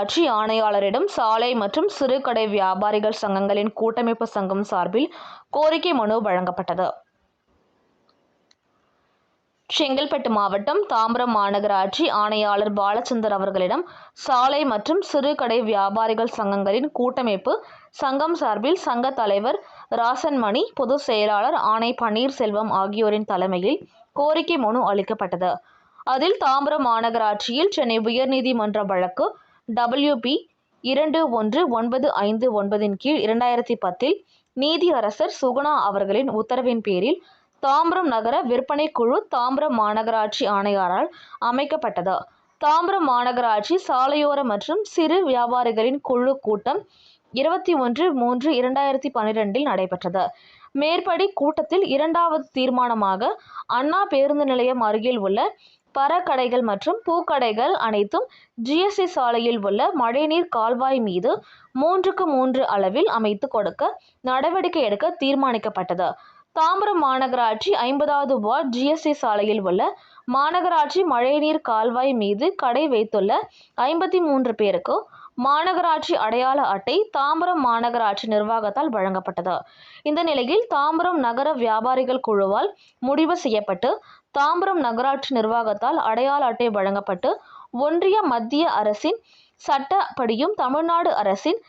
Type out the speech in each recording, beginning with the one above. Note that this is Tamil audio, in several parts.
நகராட்சி ஆணையாளரிடம் சாலை மற்றும் சிறுகடை வியாபாரிகள் சங்கங்களின் கூட்டமைப்பு சங்கம் சார்பில் கோரிக்கை மனு வழங்கப்பட்டது. செங்கல்பட்டு மாவட்டம் தாம்பரம் மாநகராட்சி ஆணையாளர் பாலச்சந்தர் அவர்களிடம் சாலை மற்றும் சிறுகடை வியாபாரிகள் சங்கங்களின் கூட்டமைப்பு சங்கம் சார்பில் சங்க தலைவர் ராசன்மணி பொதுச் செயலாளர் ஆணை பன்னீர்செல்வம் ஆகியோரின் தலைமையில் கோரிக்கை மனு அளிக்கப்பட்டது. அதில் தாம்பரம் மாநகராட்சியில் சென்னை உயர்நீதிமன்ற வழக்கு டபிள்யூபி இரண்டு ஒன்று ஒன்பது ஐந்து ஒன்பதின் கீழ் இரண்டாயிரத்தி பத்தில் நீதியரசர் சுகுணா அவர்களின் உத்தரவின் பேரில் தாம்பரம் நகர விற்பனை குழு தாம்பரம் மாநகராட்சி ஆணையாரால் அமைக்கப்பட்டது. தாம்பரம் மாநகராட்சி சாலையோர மற்றும் சிறு வியாபாரிகளின் குழு கூட்டம் இருபத்தி ஒன்று மூன்று இரண்டாயிரத்தி பன்னிரெண்டில் நடைபெற்றது. மேற்படி கூட்டத்தில் இரண்டாவது தீர்மானமாக அண்ணா பேருந்து நிலையம் அருகில் உள்ள பறக்கடைகள் மற்றும் பூக்கடைகள் அனைத்தும் ஜிஎஸ்டி சாலையில் உள்ள மழைநீர் கால்வாய் மீது மூன்றுக்கு மூன்று அளவில் அமைத்து கொடுக்க நடவடிக்கை எடுக்க தீர்மானிக்கப்பட்டது. தாம்பரம் மாநகராட்சி ஐம்பதாவது வார்டு ஜிஎஸ்டி சாலையில் உள்ள மாநகராட்சி மழைநீர் கால்வாய் மீது கடை வைத்துள்ள ஐம்பத்தி மூன்று பேருக்கு மாநகராட்சி அடையாள அட்டை தாம்பரம் மாநகராட்சி நிர்வாகத்தால் வழங்கப்பட்டது. இந்த நிலையில் தாம்பரம் நகர வியாபாரிகள் குழுவால் முடிவு செய்யப்பட்டு தாம்பரம் நகராட்சி நிர்வாகத்தால் அடையாள அட்டை வழங்கப்பட்டு ஒன்றிய மத்திய அரசின் சட்டப்படியும் தமிழ்நாடு அரசின்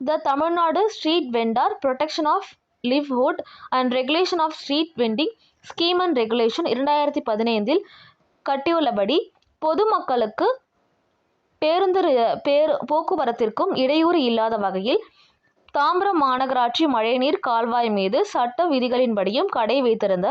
the Tamil Nadu street vendor protection of livelihood and regulation of street vending scheme and regulation இரண்டாயிரத்தி பதினைந்தில் கட்டியுள்ளபடி பொதுமக்களுக்கு பேருந்து பேரு போக்குவரத்திற்கும் இடையூறு இல்லாத வகையில் தாம்பரம் மாநகராட்சி மழைநீர் கால்வாய் மீது சட்ட விதிகளின்படியும் கடை வைத்திருந்த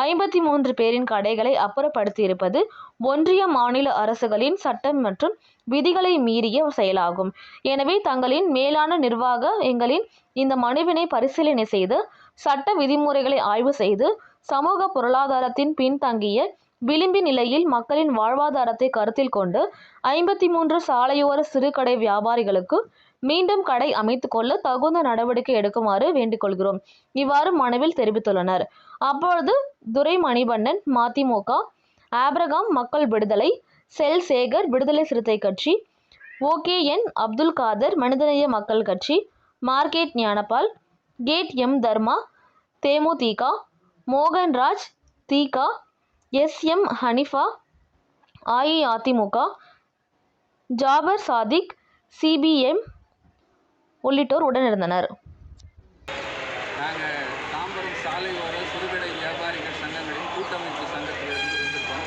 ஐம்பத்தி மூன்று பேரின் கடைகளை அப்புறப்படுத்தியிருப்பது ஒன்றிய மாநில அரசுகளின் சட்டம் மற்றும் விதிகளை மீறிய செயலாகும். எனவே தங்களின் மேலான நிர்வாக எங்களின் இந்த மனுவினை பரிசீலனை செய்து சட்ட விதிமுறைகளை ஆய்வு செய்து சமூக பொருளாதாரத்தின் பின்தங்கிய விளிம்பி நிலையில் மக்களின் வாழ்வாதாரத்தை கருத்தில் கொண்டு ஐம்பத்தி மூன்று சாலையோர சிறுகடை வியாபாரிகளுக்கு மீண்டும் கடை அமைத்துக் கொள்ள தகுந்த நடவடிக்கை எடுக்குமாறு வேண்டிக்கொள்கிறோம் இவ்வாறு மனுவில் தெரிவித்துள்ளனர். அப்பொழுது துரை மணிபண்ணன் மதிமுக ஆப்ரகாம் மக்கள் விடுதலை செல் சேகர் விடுதலை சிறுத்தை கட்சி ஓகே என் Abdul Kader Manithaneya Makkal Katchi market Gnanapal gate M Dharma DMDK Mohanraj தீகா S M Hanifa AIADMK Jafar Sadiq CPM உள்ளிட்டோர் உடனிருந்தனர். நாங்கள் தாம்பரம் சாலையோர சிறுகடை வியாபாரிகள் சங்கங்களின் கூட்டமைப்பு சங்கத்தில் இருந்து வந்திருக்கோம்.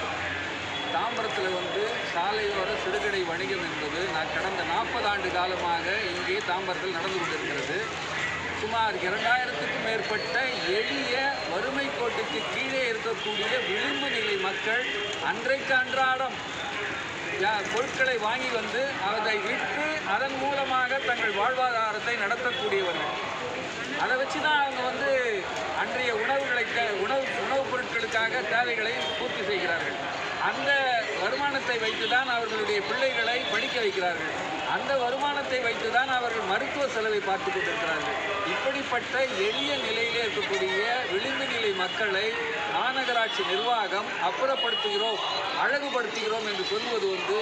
தாம்பரத்தில் வந்து சாலையோர சிறுகடை வணிகம் என்பது நான் கடந்த நாற்பது ஆண்டு காலமாக இங்கே தாம்பரத்தில் நடந்து கொண்டிருக்கிறது. சுமார் இரண்டாயிரத்துக்கும் மேற்பட்ட எளிய வறுமை கோட்டுக்கு கீழே இருக்கக்கூடிய விளிம்பு நிலை மக்கள் அன்றைக்கு அன்றாடம் பொருட்களை வாங்கி வந்து அதை விற்று அதன் மூலமாக தங்கள் வாழ்வாதாரத்தை நடத்தக்கூடியவர்கள். அதை வச்சு தான் அவங்க வந்து அன்றைய உணவுகளை க- உணவு உணவுப் பொருட்களுக்காக தேவைகளை பூர்த்தி செய்கிறார்கள். அந்த வருமானத்தை வைத்து தான் அவர்களுடைய பிள்ளைகளை படிக்க வைக்கிறார்கள். அந்த வருமானத்தை வைத்து தான் அவர்கள் மருத்துவ செலவை பார்த்து கொண்டிருக்கிறார்கள். இப்படிப்பட்ட எளிய நிலையிலே இருக்கக்கூடிய விளிம்பு நிலை மக்களை மாநகராட்சி நிர்வாகம் அப்புறப்படுத்துகிறோம் அழகுபடுத்துகிறோம் என்று சொல்வது வந்து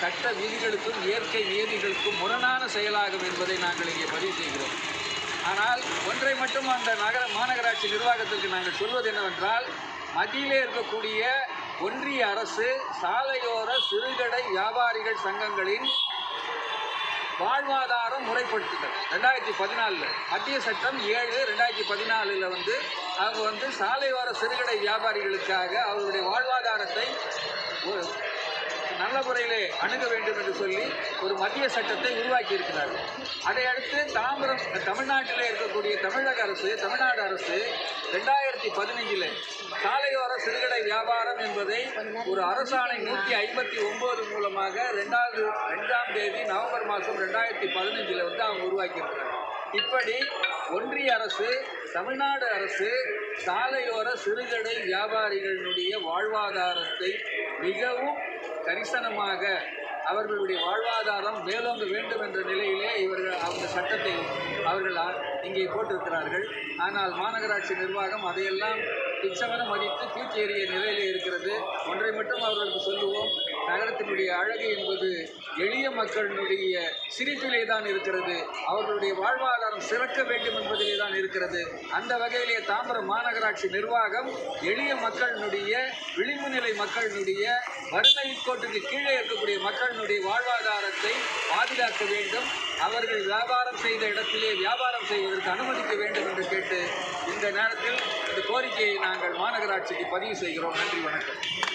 சட்ட விதிகளுக்கும் இயற்கை நியதிகளுக்கும் முரணான செயலாகும் என்பதை நாங்கள் இங்கே பதிவு செய்கிறோம். ஆனால் ஒன்றை மட்டும் அந்த நகர மாநகராட்சி நிர்வாகத்திற்கு நாங்கள் சொல்வது என்னவென்றால் மத்தியிலே இருக்கக்கூடிய ஒன்றிய அரசு சாலையோர சிறுகடை வியாபாரிகள் சங்கங்களின் வாழ்வாதாரம் முறைப்படுத்துதல். ரெண்டாயிரத்தி பதினாலில் மத்திய சட்டம் ஏழு ரெண்டாயிரத்தி பதினாலில் வந்து அவங்க வந்து சாலையோர சிறுகடை வியாபாரிகளுக்காக அவர்களுடைய வாழ்வாதாரத்தை நல்ல முறையிலே அணுக வேண்டும் என்று சொல்லி ஒரு மத்திய சட்டத்தை உருவாக்கி இருக்கிறார்கள் அதை அடுத்து தாம்பரம் தமிழ்நாட்டிலே இருக்கக்கூடிய தமிழக அரசு தமிழ்நாடு அரசு ரெண்டாயிரத்தி பதினைஞ்சில் சாலையோர சிறுகடை வியாபாரம் என்பதை ஒரு அரசாணை நூற்றி ஐம்பத்தி ஒம்பது மூலமாக ரெண்டாவது ரெண்டாம் தேதி நவம்பர் மாதம் ரெண்டாயிரத்தி பதினஞ்சில் வந்து அவங்க உருவாக்கியிருக்கிறாங்க. இப்படி ஒன்றிய அரசு தமிழ்நாடு அரசு சாலையோர சிறுகடை வியாபாரிகளினுடைய வாழ்வாதாரத்தை மிகவும் கரிசனமாக அவர்களுடைய வாழ்வாதாரம் மேலோங்க வேண்டும் என்ற நிலையிலே இவர்கள் அந்த சட்டத்தை அவர்கள் இங்கே போட்டிருக்கிறார்கள். ஆனால் மாநகராட்சி நிர்வாகம் அதையெல்லாம் துச்சமென மதித்து தூக்கி எறிய நிலையில் இருக்கிறது. ஒன்றை மட்டும் அவர்களுக்கு சொல்லுவோம். நகரத்தினுடைய அழகு என்பது எளிய மக்களினுடைய சிரிப்பிலே தான் இருக்கிறது. அவர்களுடைய வாழ்வாதாரம் சிறக்க வேண்டும் என்பதிலே தான் இருக்கிறது. அந்த வகையிலே தாம்பரம் மாநகராட்சி நிர்வாகம் எளிய மக்களினுடைய விளிம்பு நிலை மக்களினுடைய வறுமை கோட்டுக்கு கீழே இருக்கக்கூடிய மக்களினுடைய வாழ்வாதாரத்தை பாதுகாக்க வேண்டும். அவர்கள் வியாபாரம் செய்த இடத்திலே வியாபாரம் செய்வதற்கு அனுமதிக்க வேண்டும் என்று கேட்டு இந்த நேரத்தில் இந்த கோரிக்கையை நாங்கள் மாநகராட்சிக்கு பதிவு செய்கிறோம். நன்றி வணக்கம்.